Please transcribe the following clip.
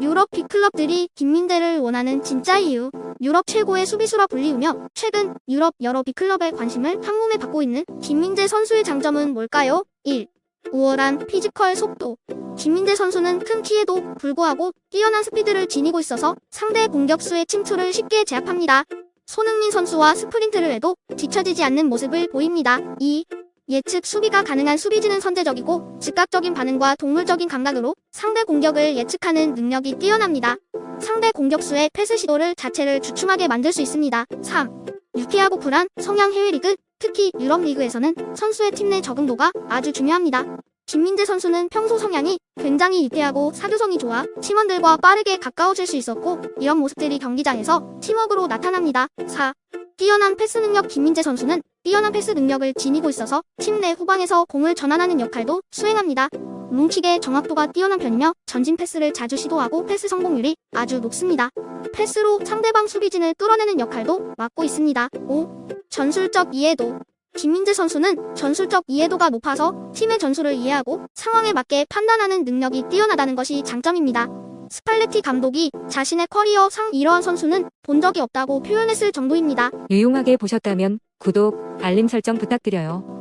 유럽 빅클럽들이 김민재를 원하는 진짜 이유. 유럽 최고의 수비수라 불리우며 최근 유럽 여러 빅클럽의 관심을 한몸에 받고 있는 김민재 선수의 장점은 뭘까요? 1. 우월한 피지컬 속도. 김민재 선수는 큰 키에도 불구하고 뛰어난 스피드를 지니고 있어서 상대 공격수의 침투를 쉽게 제압합니다. 손흥민 선수와 스프린트를 해도 뒤처지지 않는 모습을 보입니다. 2. 예측 수비가 가능한 수비진은 선제적이고 즉각적인 반응과 동물적인 감각으로 상대 공격을 예측하는 능력이 뛰어납니다. 상대 공격수의 패스 시도를 자체를 주춤하게 만들 수 있습니다. 3. 유쾌하고 쿨한 성향 해외 리그, 특히 유럽 리그에서는 선수의 팀 내 적응도가 아주 중요합니다. 김민재 선수는 평소 성향이 굉장히 유쾌하고 사교성이 좋아 팀원들과 빠르게 가까워질 수 있었고 이런 모습들이 경기장에서 팀워크로 나타납니다. 4. 뛰어난 패스 능력 김민재 선수는 뛰어난 패스 능력을 지니고 있어서 팀 내 후방에서 공을 전환하는 역할도 수행합니다. 뭉킥의 정확도가 뛰어난 편이며 전진 패스를 자주 시도하고 패스 성공률이 아주 높습니다. 패스로 상대방 수비진을 뚫어내는 역할도 맡고 있습니다. 5. 전술적 이해도 김민재 선수는 전술적 이해도가 높아서 팀의 전술을 이해하고 상황에 맞게 판단하는 능력이 뛰어나다는 것이 장점입니다. 스팔레티 감독이 자신의 커리어 상 이러한 선수는 본 적이 없다고 표현했을 정도입니다. 유용하게 보셨다면 구독, 알림 설정 부탁드려요.